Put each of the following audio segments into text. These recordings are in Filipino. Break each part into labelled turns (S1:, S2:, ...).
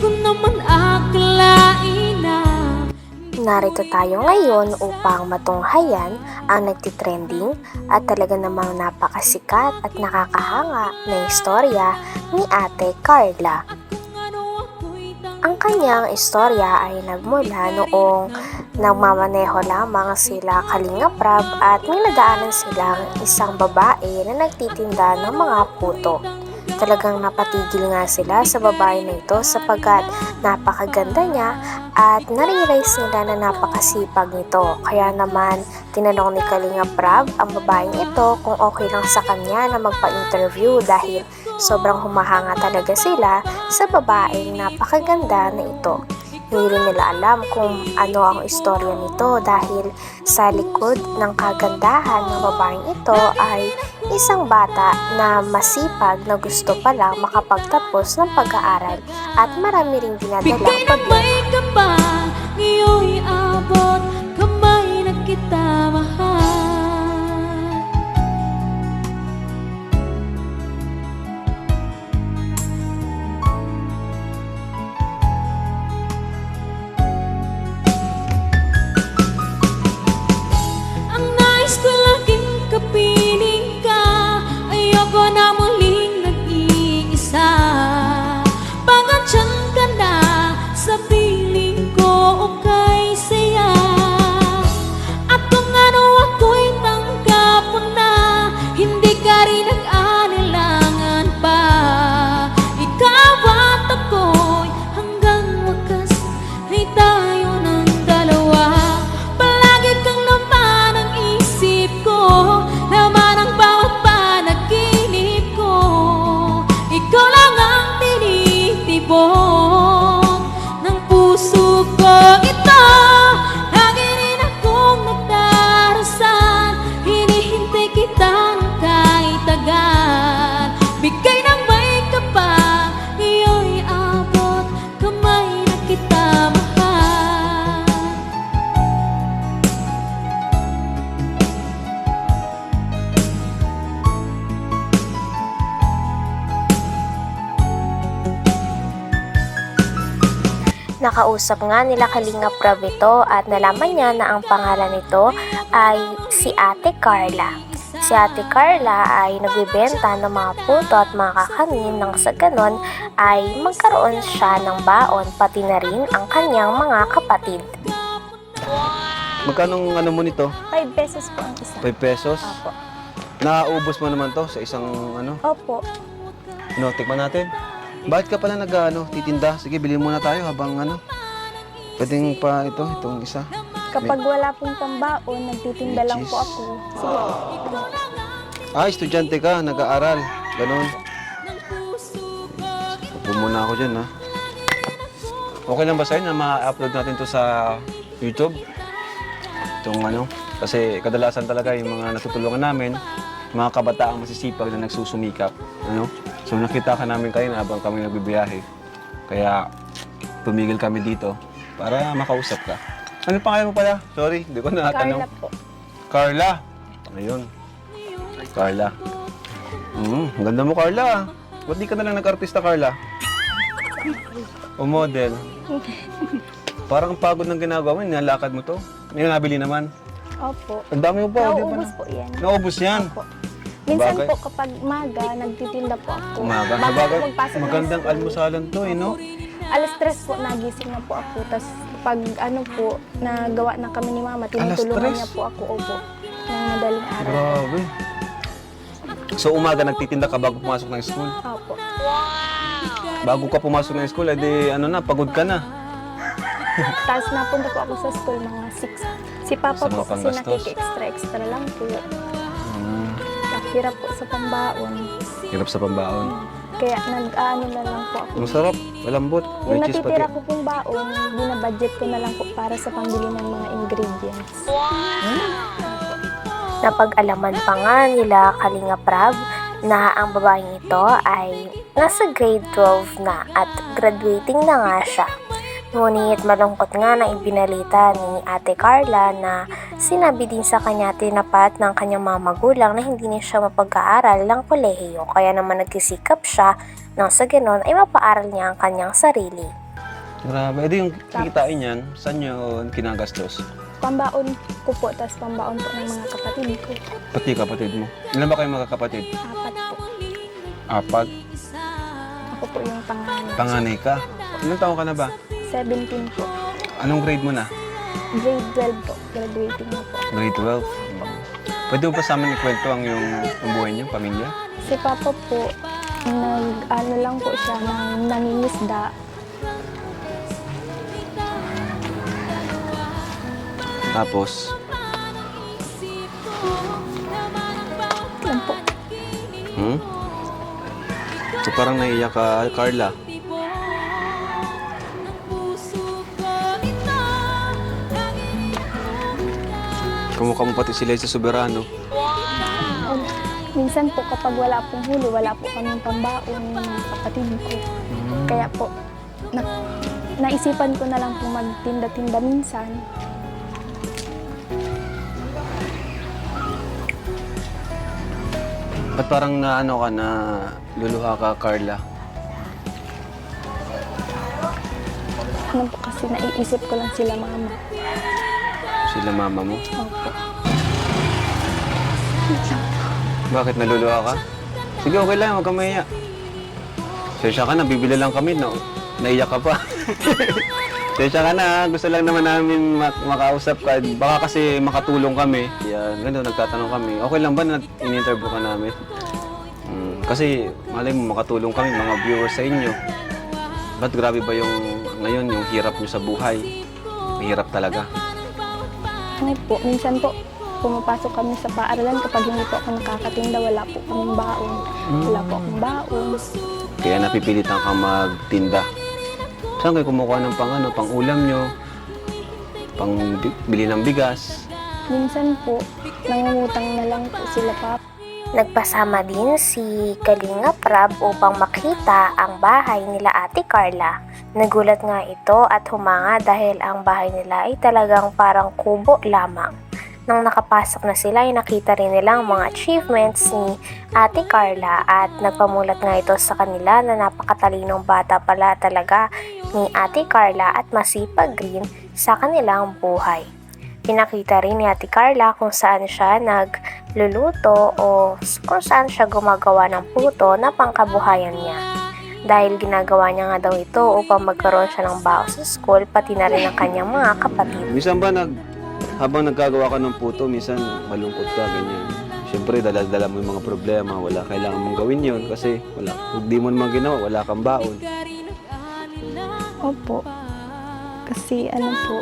S1: ko naman akalain na
S2: Narito tayo ngayon upang matunghayan ang nagtitrending at talaga namang napakasikat at nakakahanga na istorya ni Ate Carla. Ang kanyang istorya ay nagmula noong nagmamaneho lamang sila Kalinga Prab at may nadaanan silang isang babae na nagtitinda ng mga puto. Talagang napatigil nga sila sa babae na ito sapagkat napakaganda niya at nare-realize nila na napakasipag nito. Kaya naman tinanong ni Kalinga Prab ang babaeng ito kung okay lang sa kanya na magpa-interview dahil sobrang humahanga talaga sila sa babaeng napakaganda na ito. Hindi rin nila alam kung ano ang istorya nito dahil sa likod ng kagandahan ng babaeng ito ay isang bata na masipag na gusto palang makapagtapos ng pag-aaral at marami ring dinadalang problema.
S1: Kamay na kita mahal
S2: Nakausap nga nila Kalinga Prab ito at nalaman niya na ang pangalan nito ay si Ate Carla. Si Ate Carla ay nagbibenta ng mga puto at mga kakanin nang sa ganon ay magkaroon siya ng baon pati na rin ang kanyang mga kapatid.
S3: Magkano ang ano mo nito?
S4: 5 pesos po ang isa.
S3: 5 pesos?
S4: Opo.
S3: Naubos mo naman to sa isang ano?
S4: Opo.
S3: No, tikman natin. Bakit ka pala nag ano, titinda? Sige, bilhin muna tayo habang ano. Pwedeng pa ito, itong isa.
S4: Kapag wala pong pambaon, nagtitinda lang po ako. Sige.
S3: Ah, estudyante ka, nag-aaral. Ganon. Upo muna ako dyan, ha. Okay lang ba sa'yo na ma-upload natin to sa YouTube? Itong ano, kasi kadalasan talaga yung mga natutulungan namin, mga kabataang masisipag na nagsusumikap. Ano? So nakita ka namin kayo habang kami nagbibiyahe. Kaya tumigil kami dito para makausap ka. Ano pangalan mo pala? Sorry, hindi ko natanong.
S4: Carla po.
S3: Carla. Ayun. Carla. Mm, ang ganda mo, Carla. Ba't di ka na lang nag-artista, Carla? O model? Parang pagod ng ginagawa mo, nilalakad mo to. May nabili naman.
S4: Opo.
S3: Ang dami mo pa, di ba?
S4: Nauubos
S3: na-
S4: po yan.
S3: Naubos yan.
S4: Opo. Minsan
S3: Bagay.
S4: po kapag maga, nagtitinda po ako.
S3: Umaga.
S4: Bago
S3: Sabagay,
S4: po magpasok ng
S3: magandang
S4: school.
S3: almusalan to, eh, no?
S4: Alas tres po, nagising na po ako. Tapos pag ano po, nagawa na kami ni mama, tinutulungan
S3: tres?
S4: niya po ako. Opo. Ng madaling araw.
S3: Grabe. So umaga nagtitinda ka bago pumasok ng school?
S4: Opo.
S3: Bago ka pumasok ng school, edi ano na, pagod ka na.
S4: Tapos napunta po ako sa school mga 6. Si Papa
S3: Sa mga
S4: po kasi
S3: panggastos.
S4: nakiki-extra-extra lang po. Hirap po sa pambaon.
S3: hirap sa pambaon.
S4: Kaya nag-ano na lang po ako.
S3: Masarap, malambot,
S4: Yung
S3: may cheese pati.
S4: natitira ko pong baon, binabudget ko na lang po para sa pambili ng mga ingredients.
S2: Napag-alaman pa nga nila Kalinga Prab na ang babaeng ito ay nasa grade 12 na at graduating na nga siya. Ngunit malungkot nga na ibinalita ni Ate Carla na sinabi din sa kanya tinapat ng kanyang mga magulang na hindi niya siya mapag-aaral ng kolehiyo. Kaya naman nagsisikap siya nang sa ganon ay mapaaral niya ang kanyang sarili.
S3: Grabe. Edi yung kikitain yan, saan nyo kinagastos?
S4: Pambaon ko po, tapos pambaon po ng mga kapatid ko.
S3: Pati kapatid mo. Ilan ba kayong magkakapatid?
S4: Apat po.
S3: Apat.
S4: Ako po yung panganay.
S3: Panganay ka. Ilang taon ka na ba?
S4: 17 po.
S3: Anong grade mo na?
S4: Grade 12 po. Graduating na po.
S3: Grade 12. Pwede mo ba sa amin ikwento ang yung ang buhay niyo, pamilya?
S4: Si Papa po, nag, ano lang po siya, nang nangingisda.
S3: Tapos,
S4: Yan po.
S3: hmm? So parang naiiyak ka, Carla. Kumukha mo pati sila sa soberano.
S4: Minsan po kapag wala pong huli, wala po kaming pambaon ng mga kapatid ko. Kaya po, na, naisipan ko na lang po magtinda-tinda minsan.
S3: Ba't parang naano ka na luluha ka, Carla?
S4: Ano po kasi naiisip ko lang sila mama.
S3: Sila mama mo?
S4: Opo.
S3: Bakit naluluha ka? Sige, okay lang. Huwag kang mahiya. Sensya ka na. Bibili lang kami. No? Naiyak ka pa. Sensya ka na. ha. Gusto lang naman namin mak- makausap ka. Baka kasi makatulong kami. Yan. Ganun, nagtatanong kami. Okay lang ba na in-interview ka namin? Mm, kasi malay mo makatulong kami mga viewers sa inyo. Ba't grabe ba yung ngayon yung hirap nyo sa buhay? Mahirap talaga.
S4: Ngayon po, minsan po, pumapasok kami sa paaralan kapag hindi po ako nakakatinda, wala po kaming baon. Wala po akong baon.
S3: Kaya napipilitan kang magtinda. Saan kayo kumukuha ng pang ano, pang ulam nyo? Pang bi- bili ng bigas?
S4: Minsan po, nangungutang na lang po sila pa.
S2: Nagpasama din si Kalinga Prab upang makita ang bahay nila Ate Carla. Nagulat nga ito at humanga dahil ang bahay nila ay talagang parang kubo lamang. Nang nakapasok na sila ay nakita rin nilang mga achievements ni Ate Carla at nagpamulat nga ito sa kanila na napakatalinong bata pala talaga ni Ate Carla at masipag rin sa kanilang buhay. Pinakita rin ni Ate Carla kung saan siya nagluluto o kung saan siya gumagawa ng puto na pangkabuhayan niya. Dahil ginagawa niya nga daw ito upang magkaroon siya ng bao sa school pati na rin ang kanyang mga kapatid.
S3: Minsan ba nag, habang nagkagawa ka ng puto, minsan malungkot ka, ganyan. Siyempre, dala-dala mo yung mga problema. Wala kailangan mong gawin yon kasi wala. Kung di mo naman ginawa, wala kang baon.
S4: Opo. Kasi ano po,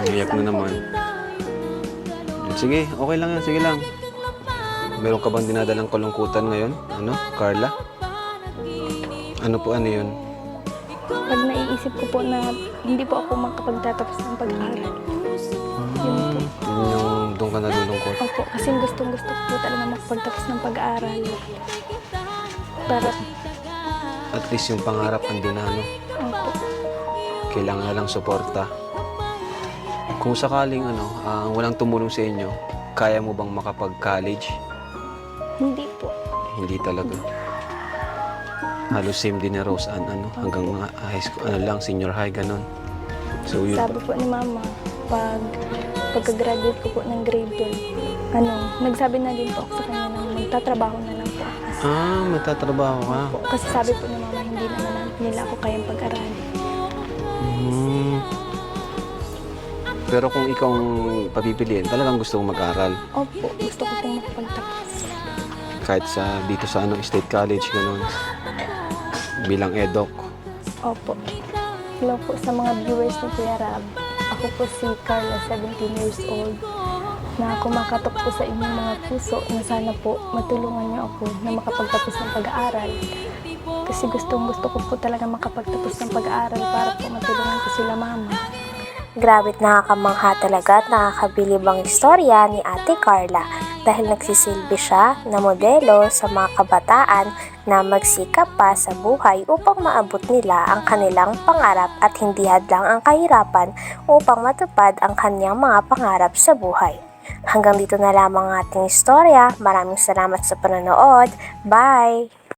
S3: Umiyak na naman. Sige, okay lang yan. Sige lang. Meron ka bang dinadalang kalungkutan ngayon? Ano? Carla? Ano po ano yun?
S4: pag naiisip ko po na hindi po ako makapagtatapos ng pag-aaral. Yun po.
S3: Yun yung doon ka nalulungkot.
S4: Opo, kasi gustong gusto ko po talaga makapagtapos ng pag-aaral. Para,
S3: At least yung pangarap andun na ano.
S4: opo.
S3: Kailangan lang suporta. Kung sakaling ano, ah, walang tumulong sa inyo, kaya mo bang makapag-college?
S4: Hindi po.
S3: Hindi talaga. Halos same din ni Rose Ann, ano, hanggang mga high school, ano lang, senior high, ganun. So yun
S4: Sabi po ni Mama, pag pagka-graduate ko po ng grade 12, ano, nagsabi na din po ako sa kanya na magtatrabaho na lang po ako.
S3: Ah, magtatrabaho ka.
S4: Po. Kasi sabi po ni Mama, hindi naman nila ako kayang pag-aralin.
S3: Pero kung ikaw ang papipiliin, talagang gusto mong mag-aral.
S4: Opo, gusto ko pong makapagtapos.
S3: Kahit sa dito sa ano, State College, ganun. Bilang edok.
S4: Opo. Hello po sa mga viewers ni Kuya Rab. Ako po si Carla, 17 years old, na kumakatok po sa inyong mga puso na sana po matulungan niyo ako na makapagtapos ng pag-aaral. Kasi gustong gusto ko po talaga makapagtapos ng pag-aaral para po matulungan ko sila mama.
S2: Grabe't nakakamangha talaga at nakakabilib ang istorya ni Ate Carla dahil nagsisilbi siya na modelo sa mga kabataan na magsikap pa sa buhay upang maabot nila ang kanilang pangarap at hindi hadlang ang kahirapan upang matupad ang kanyang mga pangarap sa buhay. Hanggang dito na lamang ang ating istorya. Maraming salamat sa panonood. Bye!